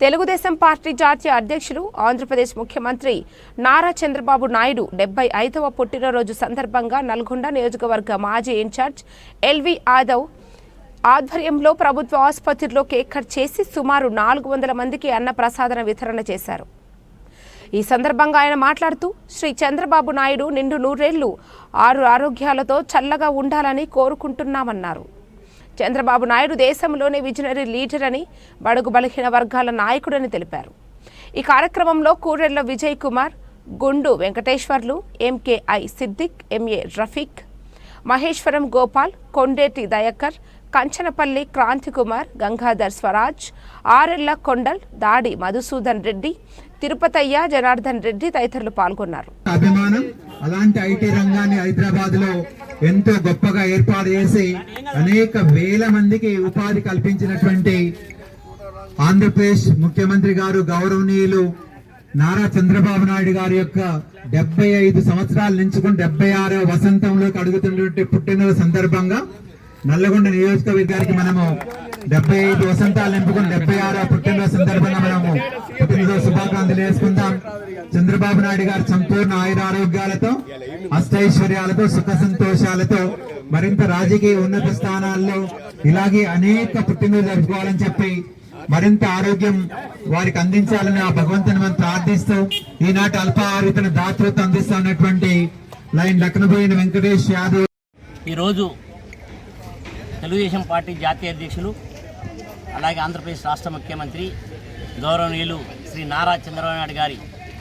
Telugu Desam party జాతీయ అధ్యక్షులు ఆంధ్రప్రదేశ్ ముఖ్యమంత్రి నారా చంద్రబాబు నాయుడు డెబ్బై ఐదవ పుట్టినరోజు సందర్భంగా నల్గొండ నియోజకవర్గ మాజీ ఇన్ఛార్జ్ ఎల్వి యాదవ్ ఆధ్వర్యంలో ప్రభుత్వ ఆసుపత్రిలో కేక్ కట్ చేసి సుమారు నాలుగు వందల మందికి అన్న ప్రసాదన వితరణ చేశారు. ఈ సందర్భంగా ఆయన మాట్లాడుతూ శ్రీ చంద్రబాబు నాయుడు నిండు నూరేళ్ళు ఆరు ఆరోగ్యాలతో చల్లగా ఉండాలని కోరుకుంటున్నామన్నారు. చంద్రబాబు నాయుడు దేశంలోనే విజనరీ లీడర్ అని బడుగు బలహీన వర్గాల నాయకుడని తెలిపారు. ఈ కార్యక్రమంలో కూరెళ్ళ విజయ్ కుమార్ గుండు వెంకటేశ్వర్లు ఎంకేఐ సిద్దిక్ ఎంఏ రఫీక్ మహేశ్వరం గోపాల్ కొండేటి దయకర్ కంచనపల్లి క్రాంతికుమార్ గంగాధర్ స్వరాజ్ ఆరెళ్ళ కొండల్ దాడి మధుసూదన్ రెడ్డి తిరుపతయ్య జనార్దన్ రెడ్డి తదితరులు పాల్గొన్నారు. అభిమానం అలాంటి ఐటీ రంగాన్ని హైదరాబాద్లో ఎంతో గొప్పగా ఏర్పాటు చేసి అనేక వేల మందికి ఉపాధి కల్పించినటువంటి ఆంధ్రప్రదేశ్ ముఖ్యమంత్రి గారు గౌరవనీయులు నారా చంద్రబాబు నాయుడు గారి యొక్క డెబ్బై ఐదు సంవత్సరాల నుంచుకుని డెబ్బై ఆరో వసంతంలోకి అడుగుతున్నటువంటి పుట్టినరోజు సందర్భంగా నల్లగొండ నియోజకవర్గానికి మనము డెబ్బై ఐదు వసంతాలు నింపుకుని డెబ్బై ఆరో పుట్టినరోజు సందర్భంగా మనము పుట్టినరోజు శుభాకాంక్షలు వేసుకుందాం చంద్రబాబు నాయుడు గారు సంపూర్ణ ఆయుర ఆరోగ్యాలతో అష్టైశ్వర్యాలతో సుఖ సంతోషాలతో మరింత రాజకీయ ఉన్నత స్థానాల్లో ఇలాగే అనేక పుట్టినరోజు జరుపుకోవాలని చెప్పి మరింత ఆరోగ్యం వారికి అందించాలని ఆ భగవంతుని మనం ప్రార్థిస్తూ ఈనాటి అల్పాహారితను దాతృత్వం అందిస్తా ఉన్నటువంటి లైన్ లక్నబోయిన వెంకటేష్ యాదవ్. ఈరోజు తెలుగుదేశం పార్టీ జాతీయ అధ్యక్షులు అలాగే ఆంధ్రప్రదేశ్ రాష్ట్ర ముఖ్యమంత్రి గౌరవనీయులు శ్రీ నారా చంద్రబాబు నాయుడు గారి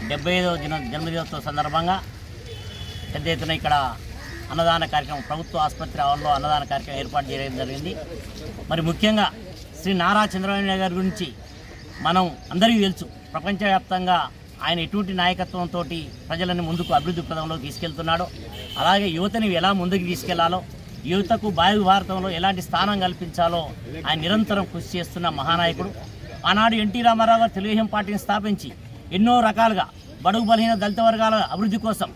డెబ్బై ఐదవ దిన జన్మదినోత్సవ సందర్భంగా పెద్ద ఎత్తున ఇక్కడ అన్నదాన కార్యక్రమం ప్రభుత్వ ఆసుపత్రి ఆవరణలో అన్నదాన కార్యక్రమం ఏర్పాటు చేయడం జరిగింది. మరి ముఖ్యంగా శ్రీ నారా చంద్రబాబు నాయుడు గారి గురించి మనం అందరికీ తెలుసు. ప్రపంచవ్యాప్తంగా ఆయన ఎటువంటి నాయకత్వంతో ప్రజలను ముందుకు అభివృద్ధి పదంలో తీసుకెళ్తున్నాడో అలాగే యువతని ఎలా ముందుకు తీసుకెళ్ళాలో యువతకు బాయు భారతంలో ఎలాంటి స్థానం కల్పించాలో ఆయన నిరంతరం కృషి చేస్తున్న మహానాయకుడు. ఆనాడు ఎన్టీ రామారావు గారు తెలుగుదేశం పార్టీని స్థాపించి ఎన్నో రకాలుగా బడుగు బలహీన దళిత వర్గాల అభివృద్ధి కోసం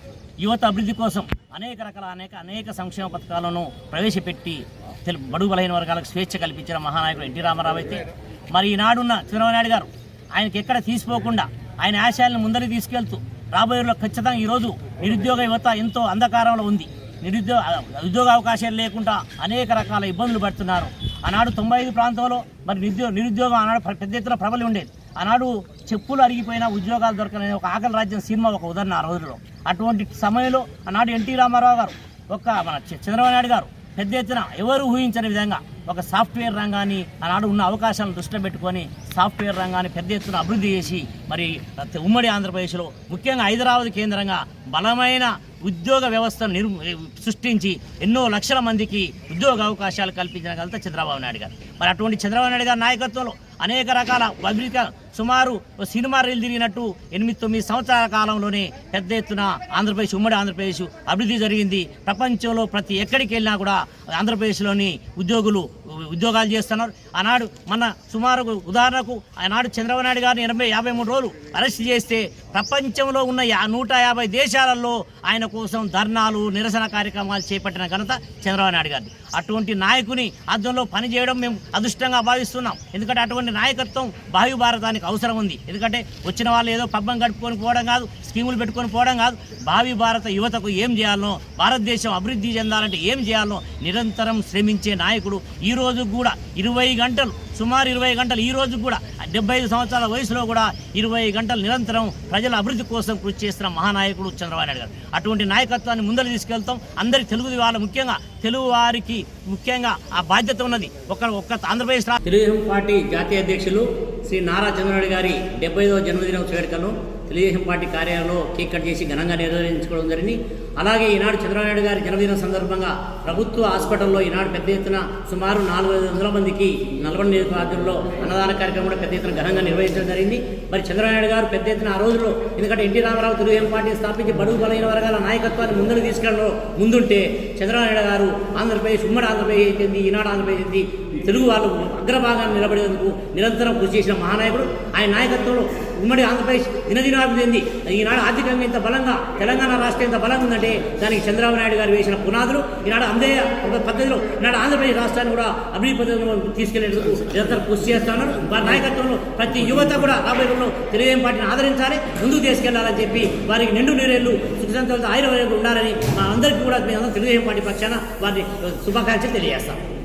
యువత అభివృద్ధి కోసం అనేక రకాల అనేక అనేక సంక్షేమ పథకాలను ప్రవేశపెట్టి తెలు బడుగు బలహీన వర్గాలకు స్వేచ్ఛ కల్పించిన మహానాయకుడు ఎన్టీ రామారావు అయితే మరి ఈనాడున్న చంద్రబాబు నాయుడు గారు ఆయనకి ఎక్కడ తీసిపోకుండా ఆయన ఆశయాలను ముందరికి తీసుకెళ్తూ రాబోయే ఖచ్చితంగా ఈరోజు నిరుద్యోగ యువత ఎంతో అంధకారంలో ఉంది. నిరుద్యోగ ఉద్యోగ అవకాశాలు లేకుండా అనేక రకాల ఇబ్బందులు పడుతున్నారు. ఆనాడు తొంభై ఐదు ప్రాంతంలో మరి నిరుద్యోగ నిరుద్యోగం ఆనాడు పెద్ద ఎత్తున ప్రబలి ఉండేది. ఆనాడు చెప్పులు అరిగిపోయినా ఉద్యోగాలు దొరకని ఒక ఆకలి రాజ్యం సినిమా ఒక ఉదాహరణ ఆ రోజుల్లో. అటువంటి సమయంలో ఆనాడు ఎన్టీ రామారావు గారు ఒక మన చంద్రబాబు నాయుడు గారు పెద్ద ఎత్తున ఎవరు ఊహించని విధంగా ఒక సాఫ్ట్వేర్ రంగాన్ని ఆనాడు ఉన్న అవకాశాలను దృష్టిలో పెట్టుకొని సాఫ్ట్వేర్ రంగాన్ని పెద్ద ఎత్తున అభివృద్ధి చేసి మరి ఉమ్మడి ఆంధ్రప్రదేశ్లో ముఖ్యంగా హైదరాబాద్ కేంద్రంగా బలమైన ఉద్యోగ వ్యవస్థను నిర్ సృష్టించి ఎన్నో లక్షల మందికి ఉద్యోగ అవకాశాలు కల్పించిన ఘనత చంద్రబాబు నాయుడు గారు. మరి అటువంటి చంద్రబాబు నాయుడు గారి నాయకత్వంలో అనేక రకాల అభివృద్ధి సుమారు సినిమా రీల్ తిరిగినట్టు ఎనిమిది తొమ్మిది సంవత్సరాల కాలంలోనే పెద్ద ఎత్తున ఆంధ్రప్రదేశ్ ఉమ్మడి ఆంధ్రప్రదేశ్ అభివృద్ధి జరిగింది. ప్రపంచంలో ప్రతి ఎక్కడికి వెళ్ళినా కూడా ఆంధ్రప్రదేశ్లోని ఉద్యోగులు ఉద్యోగాలు చేస్తున్నారు. ఆనాడు మన సుమారు ఉదాహరణకు ఆనాడు చంద్రబాబు నాయుడు గారిని ఎనభై యాభై మూడు రోజులు అరెస్ట్ చేస్తే ప్రపంచంలో ఉన్న నూట యాభై దేశాలలో ఆయన కోసం ధర్నాలు నిరసన కార్యక్రమాలు చేపట్టిన ఘనత చంద్రబాబు నాయుడు గారిది. అటువంటి నాయకుని అర్థంలో పనిచేయడం మేము అదృష్టంగా భావిస్తున్నాం. ఎందుకంటే అటువంటి నాయకత్వం బాహ్య భారతానికి అవసరం ఉంది. ఎందుకంటే వచ్చిన వాళ్ళు ఏదో పబ్బం గడుపుకొని పోవడం కాదు స్కీములు పెట్టుకొని పోవడం కాదు. భావి భారత యువతకు ఏం చేయాలనో భారతదేశం అభివృద్ధి చెందాలంటే ఏం చేయాలనో నిరంతరం శ్రమించే నాయకుడు ఈ రోజు కూడా ఇరవై గంటలు సుమారు ఇరవై గంటలు ఈ రోజు కూడా డెబ్బై ఐదు సంవత్సరాల వయసులో కూడా ఇరవై గంటలు నిరంతరం ప్రజల అభివృద్ధి కోసం కృషి చేస్తున్న మహానాయకుడు చంద్రబాబు నాయుడు గారు. అటువంటి నాయకత్వాన్ని ముందరు తీసుకెళ్తాం. అందరి తెలుగు వాళ్ళ ముఖ్యంగా తెలుగు వారికి ముఖ్యంగా ఆ బాధ్యత ఉన్నది. ఒక ఒక్క ఆంధ్రప్రదేశ్ తెలుగుదేశం పార్టీ జాతీయ అధ్యక్షులు శ్రీ నారా చంద్రబాబు గారి డెబ్బై ఐదవ జన్మదినం వేడుకలను తెలుగుదేశం పార్టీ కార్యాలయంలో కేక్ కట్ చేసి ఘనంగా నిర్వహించుకోవడం జరిగింది. అలాగే ఈనాడు చంద్రబాబు గారి జన్మదినం సందర్భంగా ప్రభుత్వ హాస్పిటల్లో ఈనాడు పెద్ద ఎత్తున సుమారు నాలుగు ఐదు వందల మందికి నల్గొండ నియోజకవర్గంలో అన్నదాన కార్యక్రమం కూడా పెద్ద ఎత్తున ఘనంగా నిర్వహించడం జరిగింది. మరి చంద్రబాబు గారు పెద్ద ఎత్తున ఆ రోజుల్లో ఎందుకంటే ఎన్టీ రామారావు తెలుగుదేశం పార్టీ స్థాపించి బడుగు బలైన వర్గాల నాయకత్వాన్ని ముందుకు తీసుకెళ్ళడంలో ముందుంటే చంద్రబాబు గారు ఆంధ్రప్రదేశ్ ఉమ్మడి ఆంధ్రప్రదేశ్ అయింది ఈనాడు ఆంధ్రప్రదేశ్ అయింది తెలుగు వాళ్ళు అగ్రభాగాన్ని నిలబడేందుకు నిరంతరం కృషి చేసిన మహానాయకుడు ఆయన నాయకత్వంలో ఉమ్మడి ఆంధ్రప్రదేశ్ దినదినాభివృద్ధి చెంది. ఈనాడు ఆర్థికంగా ఇంత బలంగా తెలంగాణ రాష్ట్రం ఎంత బలంగా ఉందంటే దానికి చంద్రబాబు నాయుడు గారు వేసిన పునాదులు ఈనాడు అందే ఒక పద్ధతిలో ఈనాడు ఆంధ్రప్రదేశ్ రాష్ట్రాన్ని కూడా అభివృద్ధి పద్ధతిలో తీసుకెళ్ళేందుకు నిరంతరం కృషి చేస్తున్నారు వారి నాయకత్వంలో ప్రతి యువత కూడా రాబోయే రోజుల్లో తెలుగుదేశం పార్టీని ఆదరించాలి ముందుకు తీసుకెళ్ళాలని చెప్పి వారికి నిండు నీరేళ్ళు సుఖ సంతోషాలతో ఆయుర్వేదంగా ఉండాలని మా అందరికీ కూడా మేము అందరం తెలుగుదేశం పార్టీ పక్షాన వారిని శుభాకాంక్షలు తెలియజేస్తాం.